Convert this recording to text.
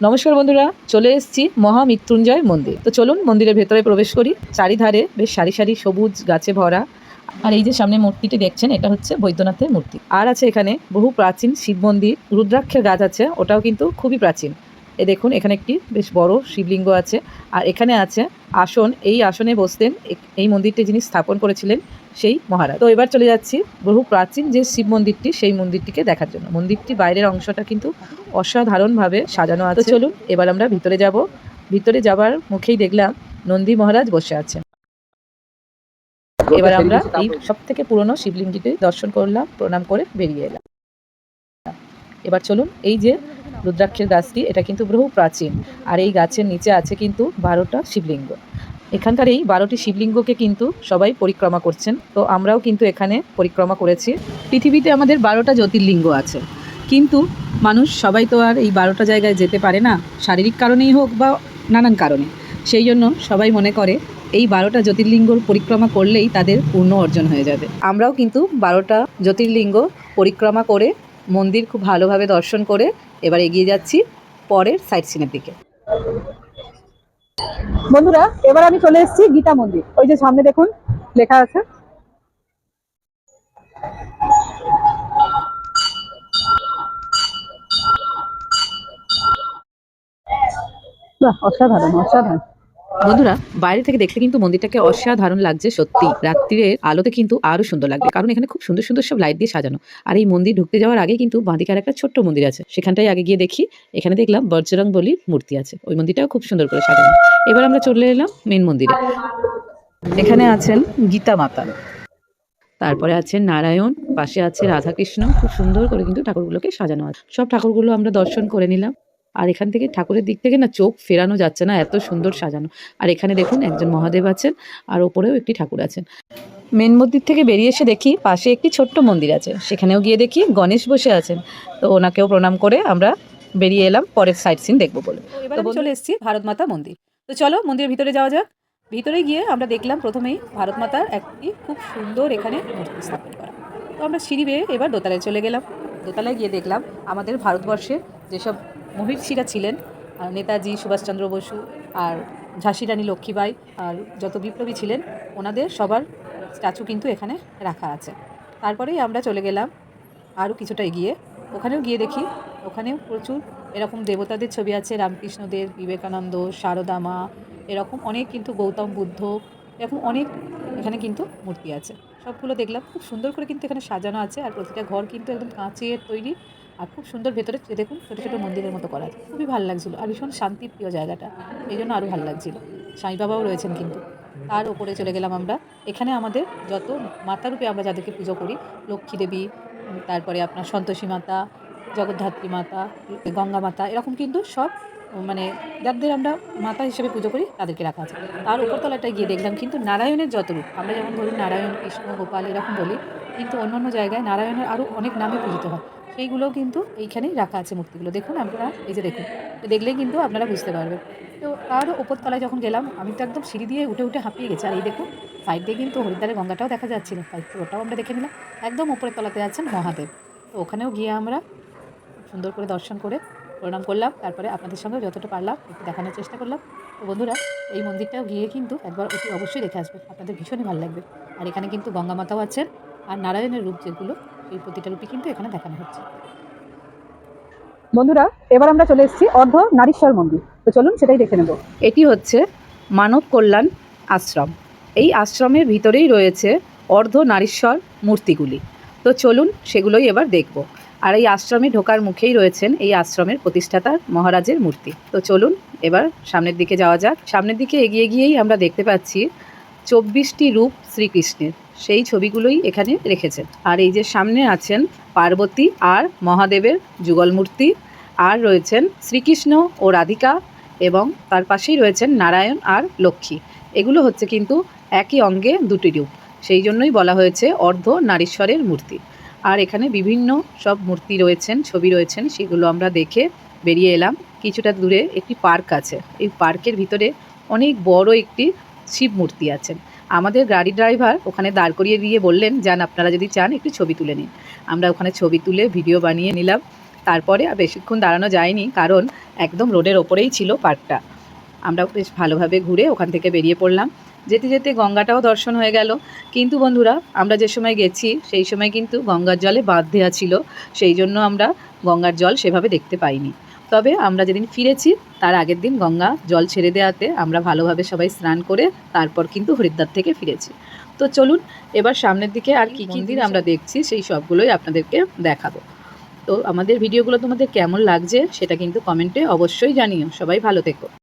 নমস্কার বন্ধুরা, চলে এসেছি মহামৃত্যুঞ্জয় মন্দির। তো চলুন মন্দিরের ভেতরে প্রবেশ করি। চারিধারে বেশ সারি সারি সবুজ গাছে ভরা। আর এই যে সামনে মূর্তিটি দেখছেন, এটা হচ্ছে বৈদ্যনাথের মূর্তি। আর আছে এখানে বহু প্রাচীন শিব মন্দির। রুদ্রাক্ষের গাছ আছে, ওটাও কিন্তু খুবই প্রাচীন। এ দেখুন, এখানে একটি বেশ বড় শিবলিঙ্গ আছে। আর এখানে আছে আসন। এই আসনে বসতেন এই মন্দিরটি যিনি স্থাপন করেছিলেন সেই মহারাজ। তো এবার চলে যাচ্ছি বহু প্রাচীন যে শিব মন্দিরটি, সেই মন্দিরটিকে দেখার জন্য। মন্দিরটি বাইরের অংশটা কিন্তু অসাধারণভাবে সাজানো আছে। চলুন, এবার আমরা ভিতরে যাব। ভিতরে যাবার মুখেই দেখলাম নন্দী মহারাজ বসে আছেন। এবার আমরা এই সব থেকে পুরনো শিবলিঙ্গটিকে দর্শন করলাম, প্রণাম করে বেরিয়ে এলাম। এবার চলুন, এই যে রুদ্রাক্ষের গাছটি, এটা কিন্তু বহু প্রাচীন। আর এই গাছের নিচে আছে কিন্তু বারোটা শিবলিঙ্গ। এখানকার এই বারোটি শিবলিঙ্গকে কিন্তু সবাই পরিক্রমা করছেন। তো আমরাও কিন্তু এখানে পরিক্রমা করেছি। পৃথিবীতে আমাদের বারোটা জ্যোতির্লিঙ্গ আছে। কিন্তু মানুষ সবাই তো আর এই বারোটা জায়গায় যেতে পারে না, শারীরিক কারণেই হোক বা নানান কারণে। সেই জন্য সবাই মনে করে এই বারোটা জ্যোতির্লিঙ্গর পরিক্রমা করলেই তাদের পূর্ণ অর্জন হয়ে যাবে। আমরাও কিন্তু বারোটা জ্যোতির্লিঙ্গ পরিক্রমা করে মন্দির খুব ভালোভাবে দর্শন করে এবার এগিয়ে যাচ্ছি পরের সাইট সিনের দিকে। বন্ধুরা, এবার আমি চলে এসেছি গীতা মন্দির। ওই যে সামনে দেখুন, লেখা আছে। অসাধারণ অসাধারণ। বন্ধুরা, বাইরে থেকে দেখলে কিন্তু মন্দিরটাকে অসাধারণ লাগছে সত্যি। রাত্রির আলোতে কিন্তু আরও সুন্দর লাগবে, কারণ এখানে খুব সুন্দর সুন্দর সব লাইট দিয়ে সাজানো। আর এই মন্দির ঢুকতে যাওয়ার আগে কিন্তু বাঁদিকে আর একটা ছোট্ট মন্দির আছে, সেখানটাই আগে গিয়ে দেখি। এখানে দেখলাম বজ্রং বলির মূর্তি আছে, ওই মন্দিরটাও খুব সুন্দর করে সাজানো। এবার আমরা চলে এলাম মেন মন্দিরে। এখানে আছেন গীতা মাতা, তারপরে আছেন নারায়ণ, পাশে আছে রাধাকৃষ্ণ, খুব সুন্দর করে কিন্তু ঠাকুরগুলোকে সাজানো আছে। সব ঠাকুরগুলো আমরা দর্শন করে নিলাম। আর এখান থেকে ঠাকুরের দিক থেকে না চোখ ফেরানো যাচ্ছে না এত সুন্দর সাজানো। আর এখানে দেখুন একজন মহাদেব আছেন আর ওপরেও একটি ঠাকুর আছেন। মেন মন্দির থেকে বেরিয়ে এসে দেখি পাশে একটি ছোট্ট মন্দির আছে সেখানেও গিয়ে দেখি গণেশ বসে আছেন। তো ওনাকেও প্রণাম করে আমরা বেরিয়ে এলাম পরের সাইট সিন দেখব বলে। এবার চলে এসেছি ভারত মাতা মন্দির। তো চলো মন্দিরের ভিতরে যাওয়া যাক। ভিতরে গিয়ে আমরা দেখলাম প্রথমেই ভারত মাতার একটি খুব সুন্দর এখানে মূর্তি স্থাপন করা। তো আমরা সিঁড়ি বেয়ে এবার দোতলায় চলে গেলাম। দোতলায় গিয়ে দেখলাম আমাদের ভারতবর্ষে যেসব মহিষীরা ছিলেন নেতাজি সুভাষচন্দ্র বসু, আর ঝাঁসি রানী লক্ষ্মীবাই, আর যত বিপ্লবী ছিলেন, ওনাদের সবার স্ট্যাচু কিন্তু এখানে রাখা আছে। তারপরেই আমরা চলে গেলাম আরও কিছুটা এগিয়ে। ওখানেও গিয়ে দেখি, ওখানেও প্রচুর এরকম দেবতাদের ছবি আছে রামকৃষ্ণদেব বিবেকানন্দ শারদা মা এরকম অনেক কিন্তু গৌতম বুদ্ধ, এরকম অনেক এখানে কিন্তু মূর্তি আছে। সবগুলো দেখলাম, খুব সুন্দর করে কিন্তু এখানে সাজানো আছে, আর প্রতিটা ঘর কিন্তু একদম কাঁচের তৈরি। আর খুব সুন্দর ভেতরে দেখুন, ছোটো ছোটো মন্দিরের মতো করা আছে। খুবই ভালো লাগছিল আর ভীষণ শান্তিপ্রিয় জায়গাটা। এই জন্য আরও ভালো লাগছিল। সাই বাবাও রয়েছেন কিন্তু। তার ওপরে চলে গেলাম আমরা। এখানে আমাদের যত মাতারূপে আমরা যাদেরকে পুজো করি, লক্ষ্মী দেবী, তারপরে আপনার সন্তোষী মাতা, জগদ্ধাত্রী মাতা, গঙ্গা মাতা, এরকম কিন্তু সব মানে যাদের আমরা মাতা হিসেবে পুজো করি, তাদেরকে রাখা আছে। তার উপরতলাটায় গিয়ে দেখলাম কিন্তু নারায়ণের যত রূপ, আমরা যেমন ধরুন নারায়ণ, কৃষ্ণ, গোপাল, এরকম বলি কিন্তু অন্য অন্য জায়গায় নারায়ণের আরও অনেক নামে পূজিত হয়। সেইগুলোও কিন্তু এইখানেই রাখা আছে মূর্তিগুলো। দেখুন আপনারা, এই যে দেখুন দেখলেই কিন্তু আপনারা বুঝতে পারবেন। তো তার ওপরতলায় যখন গেলাম, আমি তো একদম সিঁড়ি দিয়ে উঠে উঠে হাঁপিয়ে গেছি। আর এই দেখুন সাইড দিয়ে কিন্তু হরিদ্বারের গঙ্গাটাও দেখা যাচ্ছিল। তো ওটাও আমরা দেখে নিলাম। একদম উপরের তলাতে আছেন মহাদেব। তো ওখানেও গিয়ে আমরা সুন্দর করে দর্শন করে প্রণাম করলাম। তারপরে আপনাদের সঙ্গে যতটা পারলাম একটু দেখানোর চেষ্টা করলাম। তো বন্ধুরা, এই মন্দিরটাও গিয়ে কিন্তু একবার অতি অবশ্যই দেখে আসবেন। আপনাদের ভীষণই ভালো লাগবে। আর এখানে কিন্তু গঙ্গা মাতাও আছেন। আর নারায়ণের রূপ যেগুলো সেই প্রতিটা রূপই কিন্তু এখানে দেখানো হচ্ছে। বন্ধুরা, এবার আমরা চলে এসেছি অর্ধ নারীশ্বর মন্দির। তো চলুন সেটাই দেখে নেব। এটি হচ্ছে মানব কল্যাণ আশ্রম। এই আশ্রমের ভিতরেই রয়েছে অর্ধ নারীশ্বর মূর্তিগুলি। তো চলুন সেগুলোই এবার দেখব। আর এই আশ্রমে ঢোকার মুখেই রয়েছেন এই আশ্রমের প্রতিষ্ঠাতা মহারাজের মূর্তি। তো চলুন এবার সামনের দিকে যাওয়া যাক। সামনের দিকে এগিয়ে গিয়েই আমরা দেখতে পাচ্ছি চব্বিশটি রূপ শ্রীকৃষ্ণের। সেই ছবিগুলোই এখানে রেখেছেন। আর এই যে সামনে আছেন পার্বতী আর মহাদেবের যুগল মূর্তি আর রয়েছেন শ্রীকৃষ্ণ ও রাধিকা এবং তার পাশেই রয়েছেন নারায়ণ আর লক্ষ্মী। এগুলো হচ্ছে কিন্তু একই অঙ্গে দুটি রূপ। সেই জন্যই বলা হয়েছে অর্ধ নারীশ্বরের মূর্তি। আর এখানে বিভিন্ন সব মূর্তি রয়েছেন, ছবি রয়েছেন, সেগুলো আমরা দেখে বেরিয়ে এলাম। কিছুটা দূরে একটি পার্ক আছে। এই পার্কের ভিতরে অনেক বড় একটি শিব মূর্তি আছেন। আমাদের গাড়ি ড্রাইভার ওখানে দাঁড় করিয়ে দিয়ে বললেন, যান, আপনারা যদি চান, একটু ছবি তুলে নিন। আমরা ওখানে ছবি তুলে ভিডিও বানিয়ে নিলাম। তারপরে আর বেশিক্ষণ দাঁড়ানো যায়নি, কারণ একদম রোডের ওপরেই ছিল পার্কটা। আমরা বেশ ভালোভাবে ঘুরে ওখান থেকে বেরিয়ে পড়লাম। যেতে যেতে গঙ্গাটাও দর্শন হয়ে গেল। কিন্তু বন্ধুরা, আমরা যে সময় গেছি, সেই সময় কিন্তু গঙ্গার জলে বাঁধ দেওয়া ছিল। সেই জন্য আমরা গঙ্গার জল সেভাবে দেখতে পাইনি। তবে আমরা যেদিন ফিরেছি, তার আগের দিন গঙ্গা জল ছেড়ে দেওয়াতে আমরা ভালোভাবে সবাই স্নান করে তারপর কিন্তু হরিদ্বার থেকে ফিরেছি। তো চলুন, এবার সামনের দিকে আর কী কী দিন আমরা দেখছি, সেই সবগুলোই আপনাদেরকে দেখাবো। তো আমাদের ভিডিওগুলো তোমাদের কেমন লাগছে, সেটা কিন্তু কমেন্টে অবশ্যই জানিও। সবাই ভালো থেকো।